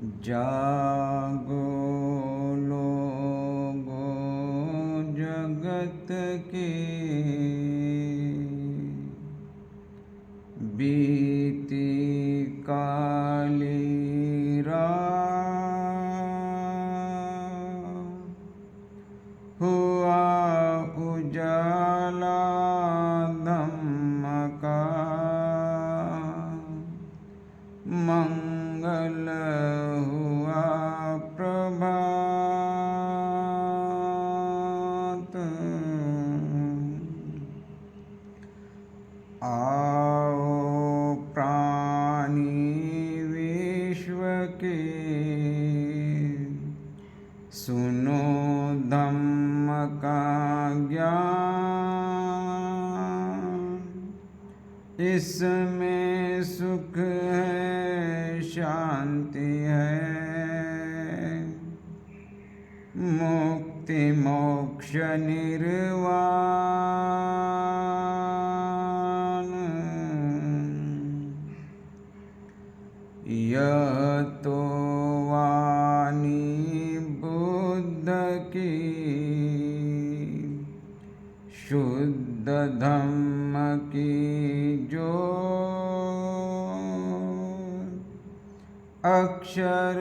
जागो लोगो जगत के के। सुनो धम्म का ज्ञान। इसमें सुख है शांति है। मुक्ति मोक्ष निर्वाण अक्षर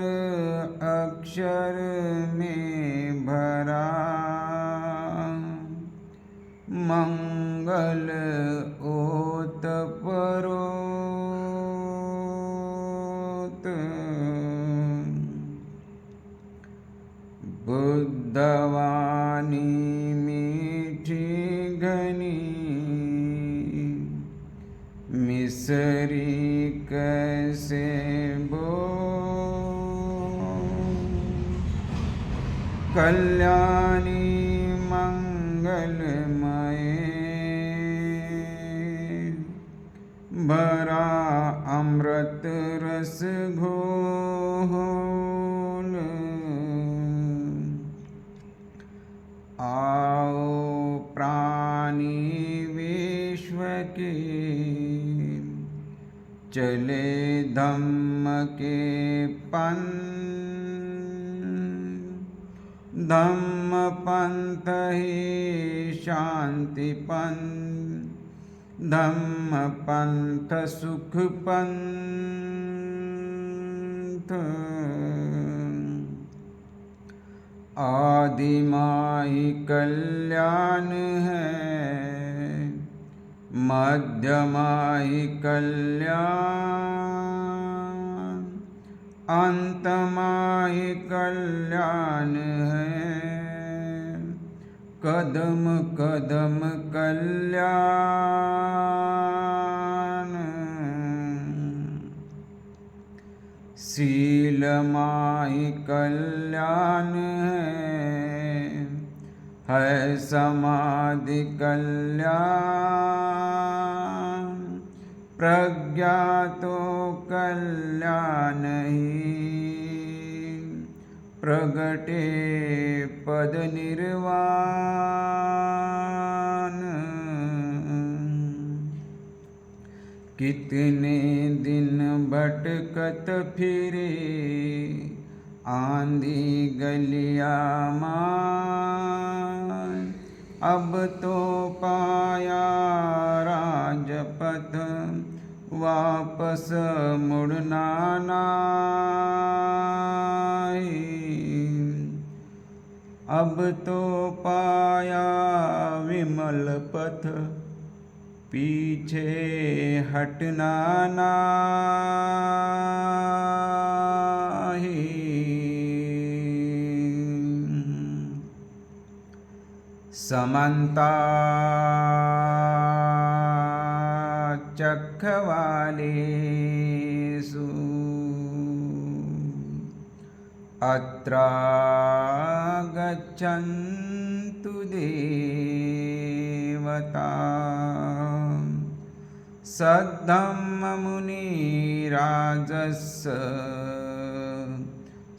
अक्षर में भरा मंगल ओत परोत बुद्धवाणी मीठी घनी मिसरी कल्याणी मंगलमय। भरा अमृत रस घोल। आओ प्राणी विश्व के। चले धम्म के पन धम्म पंथ ही शांति पंथ धम्म पंथ सुख पंथ आदिमाई कल्याण है मध्यमाई कल्याण। अंतमाई कल्याण है। कदम कदम कल्याण। शील माई कल्याण है। है समाधि कल्याण। प्रज्ञा तो कल्याण ही प्रगटे पद निर्वाण कितने दिन भटकत फिरे, आंधी गलिया मार। अब तो पाया राजपथ वापस मुड़ना नाही अब तो पाया विमल पथ पीछे हटना नाही समन्ता चख्रवालेसु अत्रा गच्छन्तु देवता। सद्धं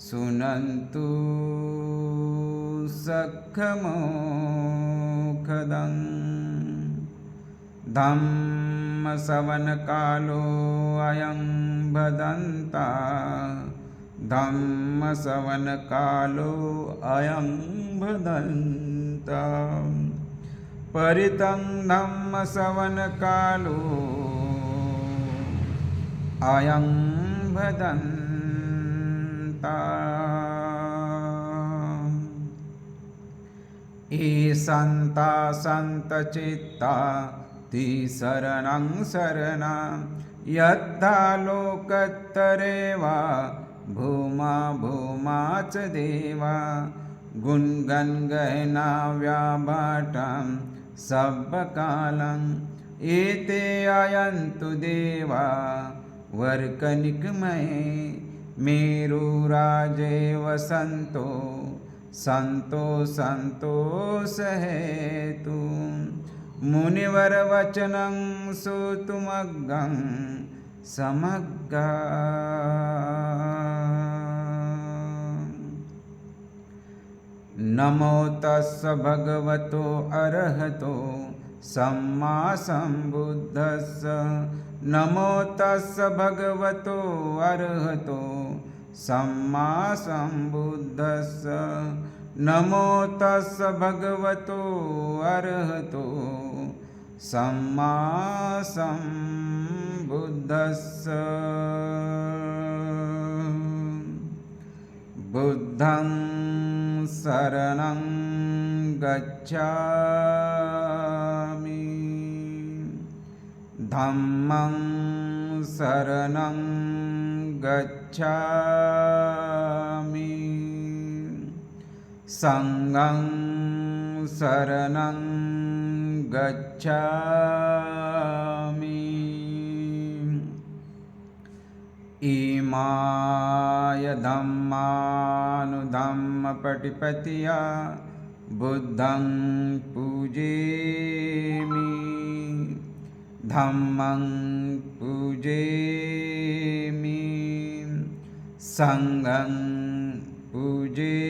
सुनन्तु सखमोखदम् ධම්ම සවන කාලෝ අයං බදන්තා. ධම්ම සවන කාලෝ අයං බදන්තා. පරිතං ධම්ම සවන කාලෝ අයං බදන්තා. ඒ සන්තා සන්තචිත්තා ति शरणं शरणं यद्धा लोकत्तरेवा भूमा भूमा च देवा गुणगणगहना व्याभाटं सबकालं एते अयन्तु देवा. वर्कनिकमये मेरुराजेव सन्तो सन्तो सन्तोषहेतु मुनिवरवचनं श्रोतुमग्गं समग्गा नमो तस्स भगवतो अरहतो सम्मा सम्बुद्धस्स नमो तस्स भगवतो अरहतो सम्मा सम्बुद्धस्स नमो तस्स भगवतो अरहतो सम्मा सम्बुद्धस्स बुद्धं शरणं गच्छामि। धम्मं शरणं गच्छामि। सङ्गं शरणं गच्छामि इमाय धम्मानुधम्मपटिपतिया बुद्धं पूजेमि धम्मं पूजेमि सङ्गं पूजेमि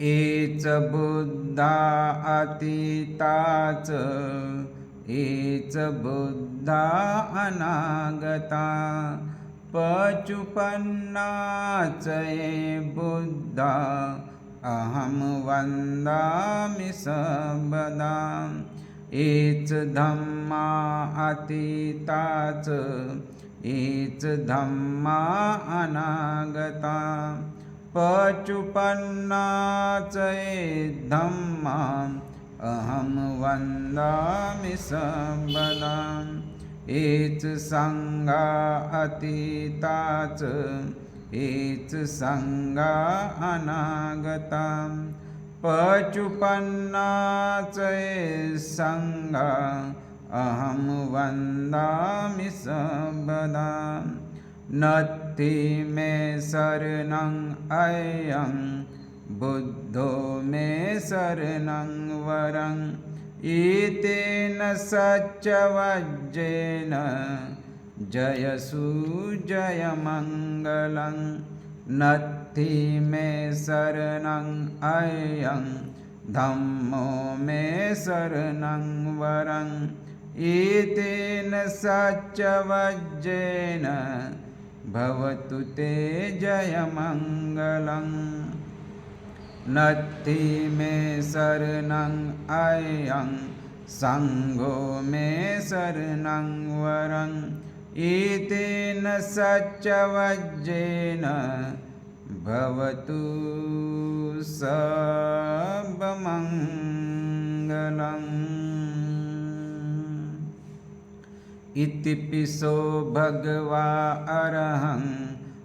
एच बुद्धा अतीताच एच बुद्धा अनागता। पचुपन्नाच ये बुद्धा। अहं वन्दामि सर्वदा। एच धम्मा अतीताच धम्मा अनागता पचुपन्नाचैद्धम्माम् अहं वन्दामि सबलाम् एच सङ्गा अतीताच एच सङ्गा अनागतां पचुपन्नाचये सङ्गा अहं वन्दामि सबदाम् नत्ति मे शरणं अयं बुद्धो मे शरणं वरम् एतेन सच्चवज्जेन जयसु जयमङ्गलं नत्थि मे शरणं अयं धम्मो मे शरणं वरम् एतेन सच्चवज्जेन भवतु ते जयमङ्गलम् नत्थि मे शरणं अयं सङ्गो मे शरणं वरम् एतेन सच्चवज्जेन भवतु ඉතිපිසෝ භගවා අරහං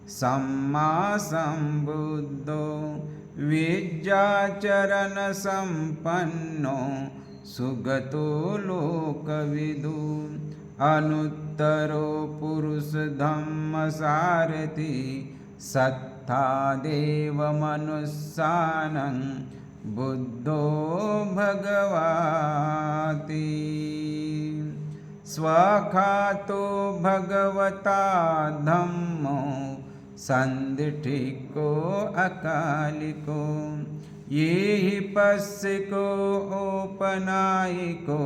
සම්මා සම්බුද්ධෝ විජ්ජාචරණ සම්පන්නෝ සුගතෝ ලෝකවිදු අනුත්තරෝ පුරුෂ ධම්මසාරති සත්තා දේව මනුස්සානං බුද්ධෝ භගවාති स्वखातो भगवता धम्मो संदिठिको अकालिको ये ही पस्य को ओपनायिको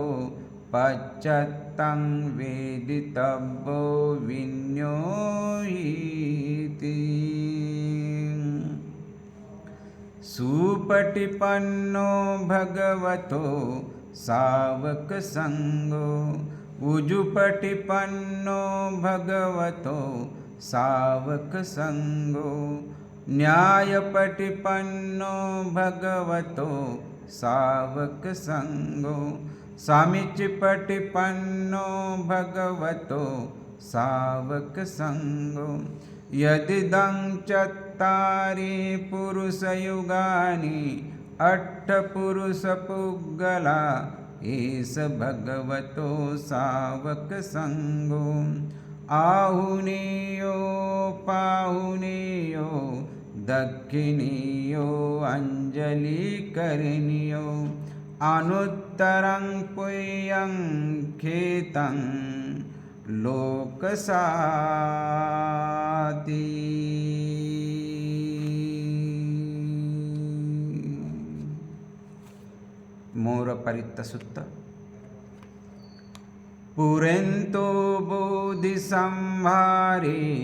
पश्चत्तं वेदितव्यो विन्योयीति सुपटिपन्नो भगवतो सावकसङ्गो उजुपटिपन्नो भगवतो सावकसङ्गो न्यायपटिपन्नो भगवतो सावकसङ्गो सामिचिपटिपन्नो भगवतो सावकसङ्गो यदिदं चत्तारि पुरुषयुगानि अट्ठपुरुषपुग्गला एष भगवतो सावकसङ्गो आहुनीयो पाहुनीयो दक्षिणीयो अञ्जलिकरणीयो अनुत्तरं पुय्यं खेतं लोकसाति මෝර පරිත්ත සුත්ත පුරෙන්තෝ බෝධි සම්හාරේ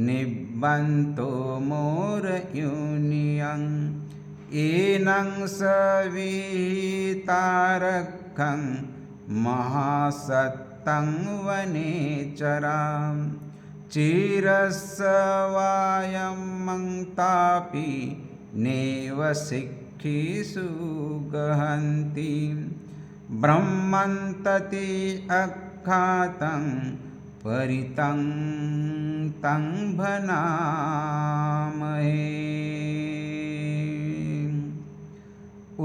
නිබ්බන්තෝ මෝර යුනියං ඒනං සවිතාරක්ඛං මහසත්තං වනේචරාම් චීරස්සවායම් මං තාපි නේව සික් गहन्ति ब्रह्मन्तति अख्यातं परितं तं भनामहे।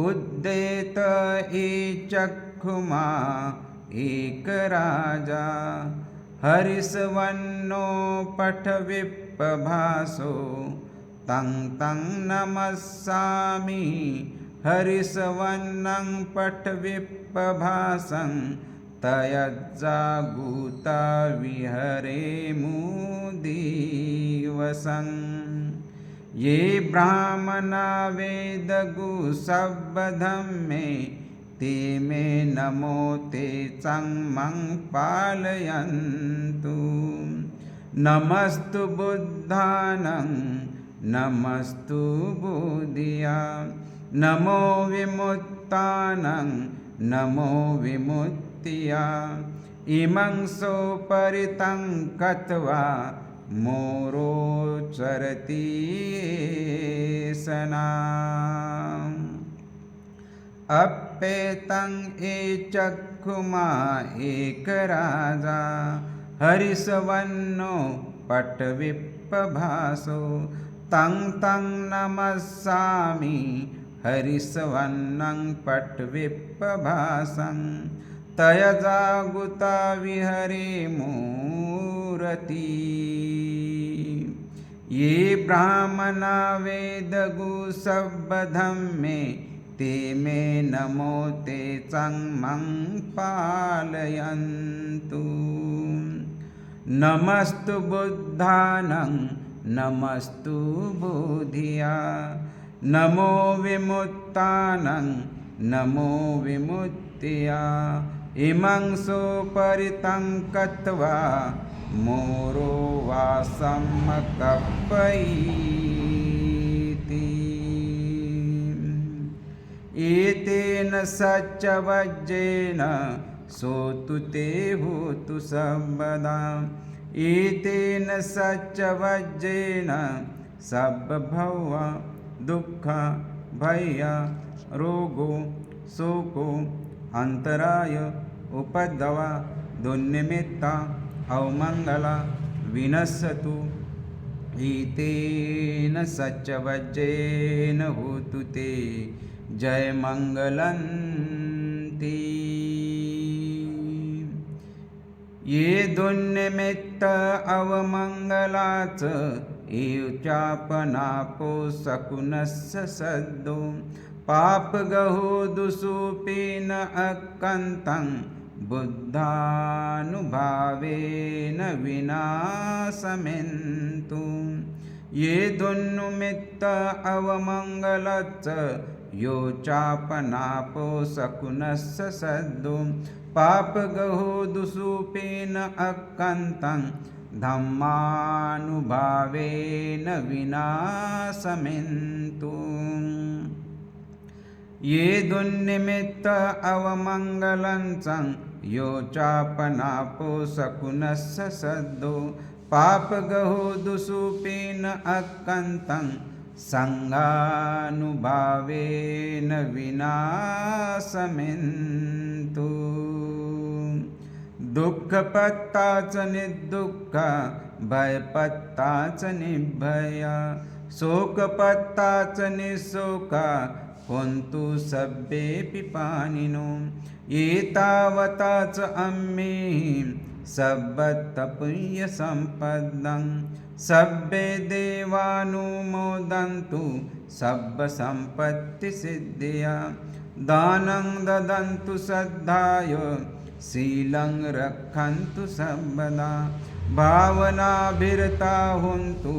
उद्देत चक्षुमा एकराजा हरिसवन्नो पठविप्पभासो तं तं नमस्सामि। हरिसवन्नं पठविप्पभासं तयज्जागूता विहरे मुदिवसन् ये ब्राह्मणा वेदगुसब्बधं मे ते मे नमो ते चङ्मं पालयन्तु। नमस्तु बुद्धानं नमस्तु बुधिया नमो विमुक्तानं नमो विमुक्तिया इमं सोपरितं कत्वा मोरोचरति सनाम् अप्येतं एचक्षुमा एकराजा हरिसवन्नो पटविप्पभासो तं तं नमस्सामि। हरिसवन्नं पट्विप्पभासं तयजागुता विहरे मूरति। ये ब्राह्मणा वेदगुसब्बधं मे ते मे नमो ते चङ्मं पालयन्तु। नमस्तु बुद्धानं नमस्तु बुधिया। नमो विमुक्तानं, नमो विमुक्तिया। इमं सोपरितं कत्वा मोरो वासं कप्पयीति एतेन सच्चवज्रेण सोतु ते होतु सर्वदा एतेन सच्चवज्रेण सब्भव दुःख भय रोगो शोको अन्तराय उपद्रव दुर्निमित्ता अवमङ्गला विनश्यतु। एतेन सच्चवज्रेण होतु ते जयमङ्गलन्ति ये दुनिमित्त अवमंगलाच येवचापना पो सकुनस्स सद्दो पाप गहो दुसुपेन अक्कन्तं बुद्धानुभावेन विनाशमेन्तु। ये दुन्नुमित्त अवमङ्गलच्च यो चापनापो सकुनस्स सद्दुं पापगहो अक्कन्तं धम्मानुभावेन विनाशमिन्तु। ये दुन्निमित्त अवमङ्गलञ्चं यो चापनापो शकुनस्स सद्दो पापगहो दुसूपेन अक्कन्तं सङ्गानुभावेन विनाशमिन्तु। दुःखपत्ता च निर्दुःख, भयपत्ता च निर्भय। शोकपत्ता च निःशोक कुन्तु सभ्येऽपि पाणिनो। एतावता च अम्मेहि सब्बतपुण्यसम्पदं सभ्ये देवानुमोदन्तु, सब्बसम्पत्तिसिद्धिया। दानं ददन्तु श्रद्धाय शीलं रक्षन्तु सर्वदा भावनाभिरता हुन्तु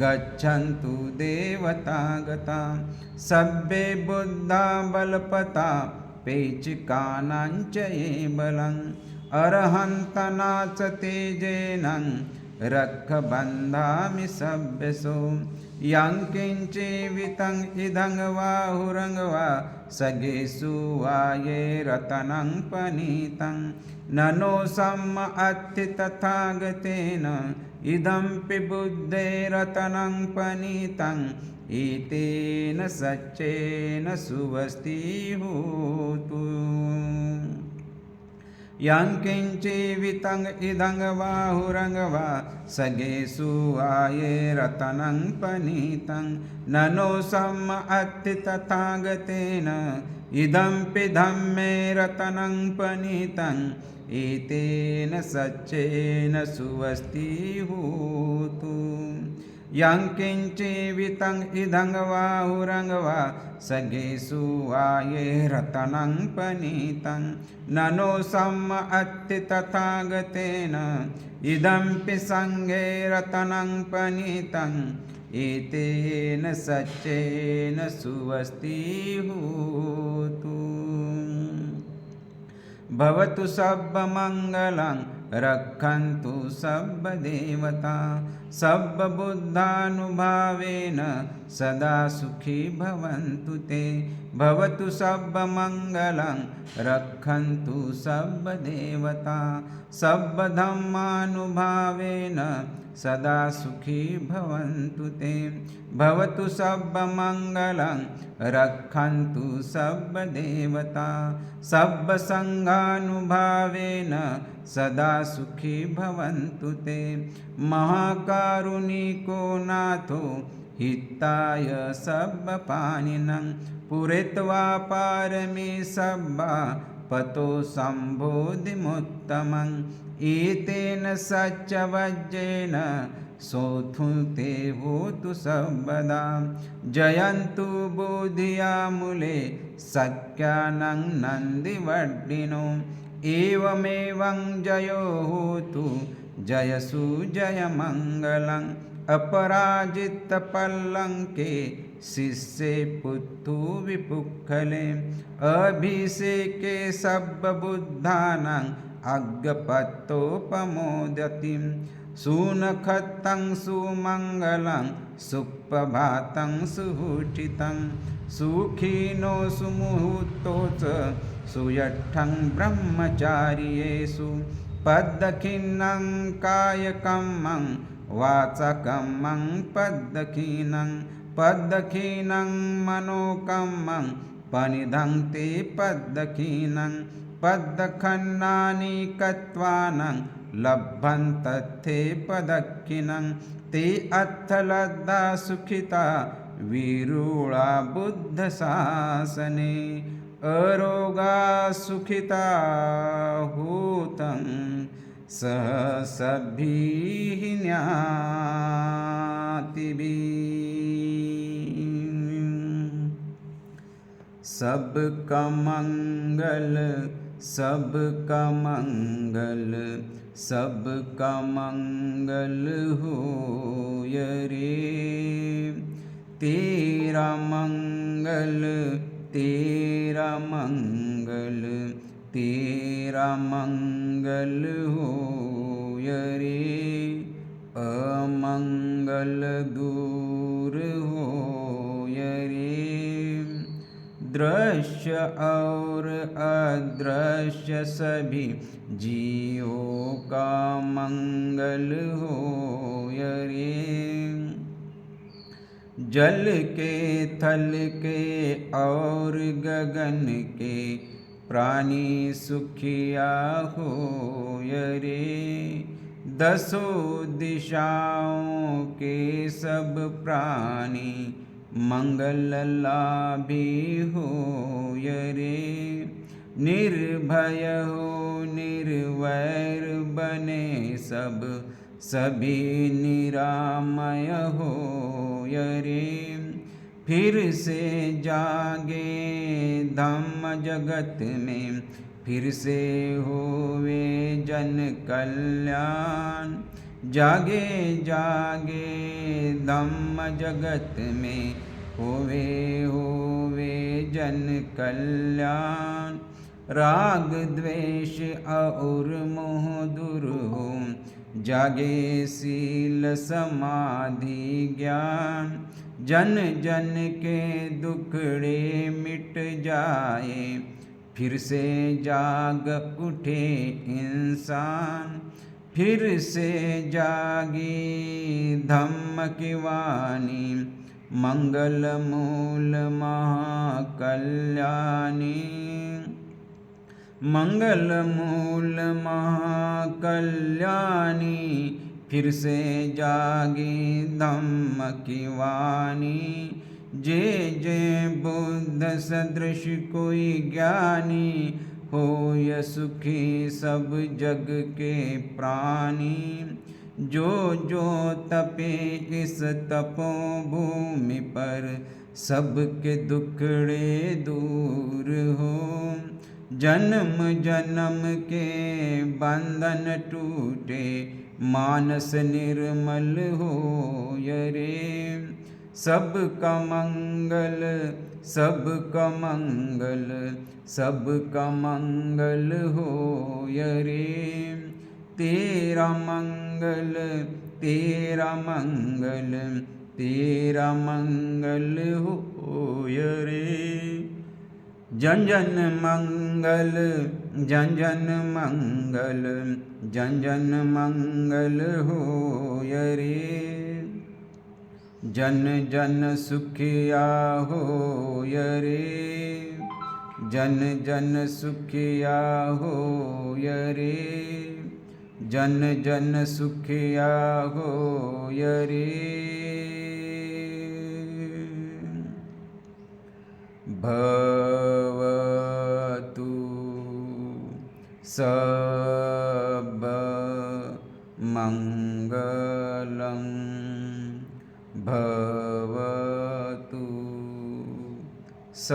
गच्छन्तु देवता गता। सभ्ये बुद्धा बलपता पेचिकानाञ्च ये बलम् अर्हन्तना च तेजेन रक्षबन्धामि सभ्यसो। यांकिञ्चिवितं इदं वा हुरं वा सगेषु वा ये रतनं पनीतं। ननो सम्म अत्थि तथागतेन इदं पिबुद्धे रतनं पनीतम् एतेन सच्चेन सुवस्ति होतु किञ्चिवितं इदं बाहुरङ् वा सगेषु आये रतनं पनीतं। ननो सम अत्ति तथागतेन इदं पिधं मे रतनं पनीतम् एतेन सच्चेन सुवस्तिहूतु यं යංකින්චීවිතං ඉදඟවා උරඟවා සගේසුවායේ රතනං පනීතං නනෝ සම්ම අත්ති තථාගතේන ඉදම්පි සංඝේ රතනං පනීතං ඒතේන සච්චේන සුවස්ති හූතු भवतु सब्बमङ्गलं रक्षन्तु सब्बदेवता सब्बबुद्धानुभावेन सदा सुखी भवन्तु ते भवतु सर्वमङ्गलं रक्षन्तु सर्वदेवता सर्वधर्मानुभावेन सदा सुखी भवन्तु ते। भवतु सर्वमङ्गलं रक्षन्तु सर्वदेवता सर्वसङ्घानुभावेन सदा सुखी भवन्तु ते। महाकारुणिको नाथो हिताय सब्बपाणिनं पुरित्वा पारमे सब्बा पतो सम्बोधिमुत्तमम्। एतेन सच्चवज्रेण सोऽथु ते भूतु सर्वदा। जयन्तु बोधियामुले सख्यानं नन्दिवर्धिनो एवमेवं जयो होतु जयसु जयमङ्गलम् अपराजित पल्लंके शिष्य पुत्थु विपुखले। अभिषेके सब्बुद्धानाम् अग्गपत्तोपमोदतिं सुनखत्तं सुमङ्गलं सुप्रभातं सुहुटितं सुखिनो सुमुहूर्तो च सुयट्ठं ब्रह्मचार्येषु। पद्दखिन्नं कायकं वाचकम्मं पद्दखीनं पद्दखीनं मनोकम्मं पनिधङ्क्ति ते पद्दखन्नानि कत्वानं लभन्तथे पदखिनं ते अर्थलद्दा सुखिता विरूळा बुद्धशासने अरोगा सुखिता हूतं सह ඥාතිබී සබකමංගල සබකමංගල සබකමංගල හෝයරේ. තේරමංගල තේරමංගල තේරමංගල හෝ अमंगल दूर हो रे दृश्य और अदृश्य सभी जीवों का मंगल हो रे जल के, थल के और गगन के प्राणी सुखिया हो रे दसों दिशाओं के सब प्राणी मंगल लाभी हो रे। निर्भय हो, निर्वैर बने सब, सभी निरामय हो रे। फिर से जागे धम्म जगत में फिर से होवे जन कल्याण। जागे जागे धम्म जगत में होवे होवे जन कल्याण। राग, द्वेष और मोह दूर हो, जागे सील समाधि ज्ञान। जन जन के दुखड़े मिट जाए फिर से जाग उठे इंसान, फिर से जागी धम्म की वाणी, मंगल मूल महाकल्याणी। मंगल मूल महाकल्याणी, फिर से जागी धम्म की वाणी जे जे बुद्ध सदृश कोई ज्ञानी हो, य सुखी सब जग के प्राणी। जो जो तपे इस तपो भूमि पर, सबके दुखड़े दूर हो। जन्म जन्म के बंधन टूटे, मानस निर्मल हो रे। सप् कमङ्गल सप्कमङ्गल समङ्गल हो ये तेरा मङ्गल तेरा मङ्गल तेरा मङ्गल हो ये जन मङ्गल जञन मङ्गल जन मङ्गल हो ये जन जन सुखिया हो रे। जन जन सुखिया हो रे। जन जन सुखिया हो रे। भवतु सब मङ्गलं ભવતુ સ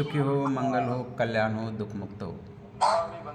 सुखी हो मंगल हो कल्याण हो दुख मुक्त हो।